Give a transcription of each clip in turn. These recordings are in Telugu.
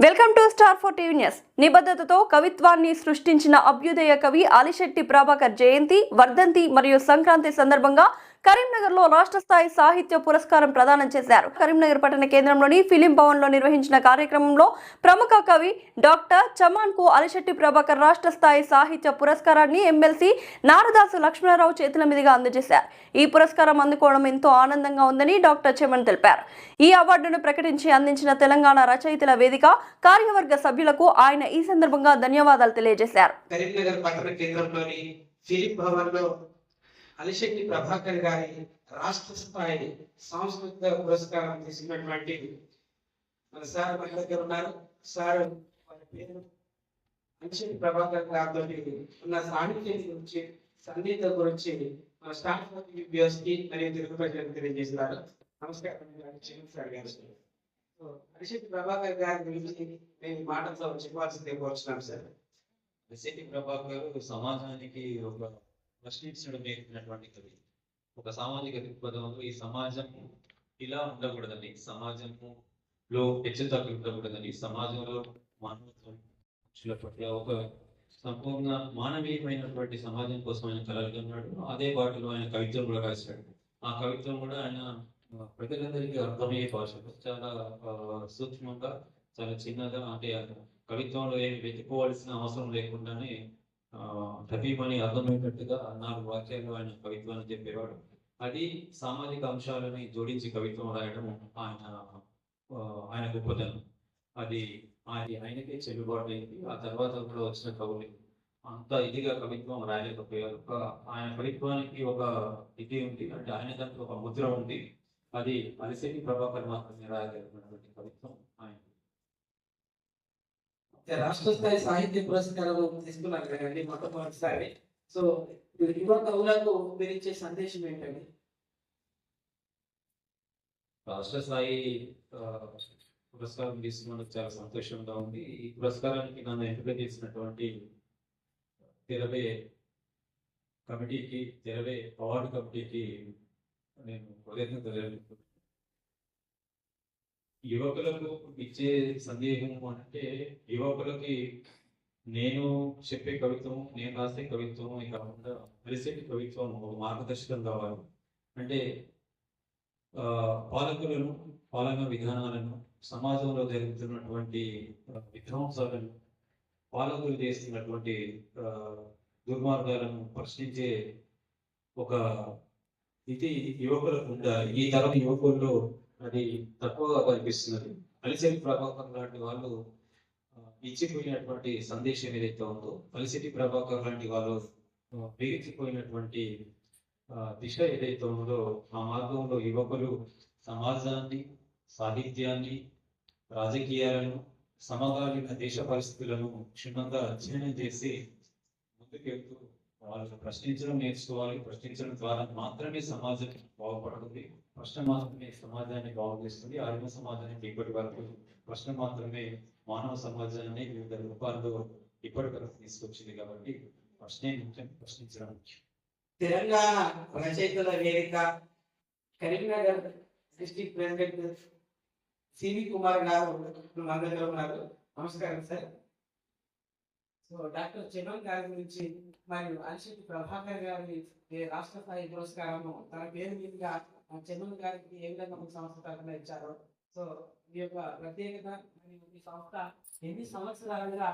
Welcome to star four TV news. నిబద్ధతతో కవిత్వాన్ని సృష్టించిన అభ్యుదయ కవి ఆలిశెట్టి ప్రభాకర్ జయంతి వర్ధంతి మరియు సంక్రాంతి సందర్భంగా కరీంనగర్లో రాష్ట్ర స్థాయి సాహిత్య పురస్కారం ప్రదానం చేశారు. కరీంనగర్ పట్టణ కేంద్రంలోని ఫిలిం భవన్లో నిర్వహించిన కార్యక్రమంలో ప్రముఖ కవి డాక్టర్ చమాన్కు అలిశెట్టి ప్రభాకర్ రాష్ట్ర స్థాయి సాహిత్య పురస్కారాన్ని ఎమ్మెల్సీ నారదాసు లక్ష్మణరావు చేతుల మీదుగా అందజేశారు. ఈ పురస్కారం అందుకోవడం ఎంతో ఆనందంగా ఉందని డాక్టర్ చమన్ తెలిపారు. ఈ అవార్డును ప్రకటించి అందించిన తెలంగాణ రచయితల వేదిక కార్యవర్గ సభ్యులకు ఆయన ఈ సందర్భంగా ధన్యవాదాలు తెలియజేశారు. కరీంనగర్ పట్టణ కేంద్రంలోని ఫిలిం భవన్లో అలిశెట్టి ప్రభాకర్ గారి రాష్ట్ర స్థాయి సాంస్కృతిక పురస్కారం తీసుకున్నటువంటి మన సార్ మన దగ్గర ఉన్నారు. సార్ వారి పేరు అలిశెట్టి ప్రభాకర్ గారితో ఉన్న సాహిత్యం గురించి సంగీతం గురించి మన స్టాఫ్ వ్యూస్కి మరియు తెలుగు ప్రజలకు తెలియజేస్తున్నారు. నమస్కారం చిన్న సార్ గారు. సో, అలిశెట్టి ప్రభాకర్ గారి గురించి నేను మాటలతో చెప్పాల్సిందే కోరుచున్నాను సార్. ఎస్ఐటి ప్రభాకర్ సమాజానికి ఒక ప్రశ్నించడం నేర్పినటువంటి కవి. ఒక సామాజిక దృక్పథంలో ఈ సమాజం ఇలా ఉండకూడదని సమాజంలో హెచ్చుతగ్గులు ఉండకూడదని సమాజంలో మానవత్వం మనుషుల పట్ల ఒక సంపూర్ణ మానవీయమైనటువంటి సమాజం కోసం ఆయన కలగన్నాడు అదే బాటలో ఆయన కవిత్వం కూడా రాశాడు. ఆ కవిత్వం కూడా ఆయన ప్రజలందరికీ అర్థమయ్యే భాషలో చాలా సూక్ష్మంగా చాలా చిన్నగా అంటే కవిత్వంలో ఏమి వెతుక్కోవాల్సిన అవసరం లేకుండానే ఆ, టపీమని అర్థమయ్యేటట్టుగా నాలుగు వాక్యాలు ఆయన కవిత్వాన్ని చెప్పేవాడు. అది సామాజిక అంశాలని జోడించి కవిత్వం రాయడం ఆయన ఆయన గొప్పతనం. అది ఆయన ఆయనకే చెల్లుబాటు అయింది. ఆ తర్వాత కూడా వచ్చిన కవులు. అంత ఇదిగా కవిత్వం రాయలేకపోయారు. ఆయన కవిత్వానికి ఒక ఇది ఉంది. అంటే ఆయన దానికి ఒక ముద్ర ఉంది. అది అలిశెట్టి ప్రభాకర్ మాత్రమే రాయగలిగినటువంటి కవిత్వం. రాష్ట్ర స్థాయి సాహిత్య పురస్కారం తీసుకున్నారు కదండి మొట్టమొదటిసారి సో యువ కవులకు మీరు ఇచ్చే సందేశం ఏంటండి? రాష్ట్ర స్థాయి పురస్కారం తీసుకున్నందుకు చాలా సంతోషంగా ఉంది. ఈ పురస్కారానికి నన్ను ఎంపిక చేసినటువంటి తెరవే కమిటీకి తెరవే అవార్డు కమిటీకి నేను హృదయంగా తెలుపుతున్నాను. యువకులకు ఇచ్చే సందేహం అంటే యువకులకి నేను చెప్పే కవిత్వం నేను రాసే కవిత్వం కాకుండా కలిసేటి కవిత్వం ఒక మార్గదర్శకం కావాలి. అంటే పాలకులను పాలన విధానాలను సమాజంలో జరుగుతున్నటువంటి విధ్వంసాలను పాలకులు చేస్తున్నటువంటి దుర్మార్గాలను ప్రశ్నించే ఒక ఇది యువకులకు ఉండాలి. ఈ తరం యువకుల్లో అది తక్కువగా కనిపిస్తున్నది. అలిసేటి ప్రభాకర్ లాంటి వాళ్ళు ఇచ్చిపోయినటువంటి సందేశం ఏదైతే ఉందో అలిసిటి ప్రభాకర్ లాంటి వాళ్ళు ఆ, దిశ ఏదైతే ఉందో ఆ మార్గంలో యువకులు సమాజాన్ని సాహిత్యాన్ని రాజకీయాలను సమకాలీన దేశ పరిస్థితులను క్షుణ్ణంగా అధ్యయనం చేసి ముందుకెళ్తూ వాళ్ళు ప్రశ్నించడం నేర్చుకోవాలి ప్రశ్నించడం ద్వారా మాత్రమే సమాజం బాగుపడుతుంది. ప్రశ్న మాత్రమే సమాజాన్ని బాగు చేస్తుంది ఆదిమ సమాజానికి ఇప్పటి వరకు ప్రశ్న మాత్రమే మానవ సమాజాన్ని వివిధ రూపాల్లో ఇప్పటి వరకు తీసుకొచ్చింది కాబట్టి ప్రశ్నే ముఖ్యం ప్రశ్నించడం ముఖ్యం. తెలంగాణ రచయితల వేదిక Karimnagar district president C V Kumar garu మన ఉన్నారు. నమస్కారం సార్. సో డాక్టర్ చెమన్ గారి గురించి మరియు అనిశెట్టి ప్రభాకర్ గారి రాష్ట్ర స్థాయి పురస్కారము తన పేరు మీదుగా ఆ గారికి ఏ విధంగా ఒక సంస్థ తరఫున ఇచ్చారో సో ఈ యొక్క ప్రత్యేకత మరియు ఈ సంస్థ ఎన్ని సంవత్సరాలుగా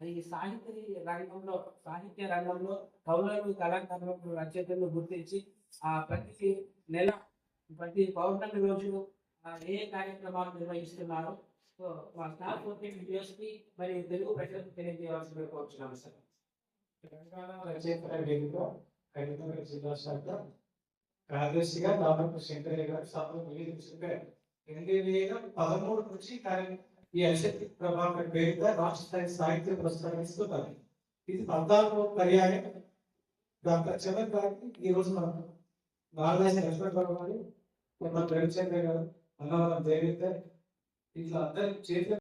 ఈ సాహిత్య రంగంలో సాహిత్య రంగంలో కవులను కళాకారులకు రచయితలను గుర్తించి ఆ ప్రతి నెల ప్రతి పౌర్ణమి రోజు ఆ, ఏ కార్యక్రమాలు నిర్వహిస్తున్నారో సో మా స్టాఫ్ యూఎస్పీ మరి తెలుగు ప్రజలకు తెలియజేయాల్సి కోరుతున్నాను సార్ తెలంగాణ రచయితల వేదిక కరీంనగర్ జిల్లా శాఖ కార్యదర్శిగా దాదాపు శంకరయ్య గారు సభలో వేల పదమూడు నుంచి ఈ అశక్తి ప్రభాకర్ పేరుగా రాష్ట్ర స్థాయి సాహిత్య పురస్కారం ఇస్తున్నారు ఇది పద్నాలుగో పర్యాయం. డాక్టర్ చంద్ర గారికి ఈ రోజు మనం నాగరాజ లక్ష్మణరావు గారు మన గారు అన్నవరం దేవేందర్ ఇట్లా అందరి చేతుల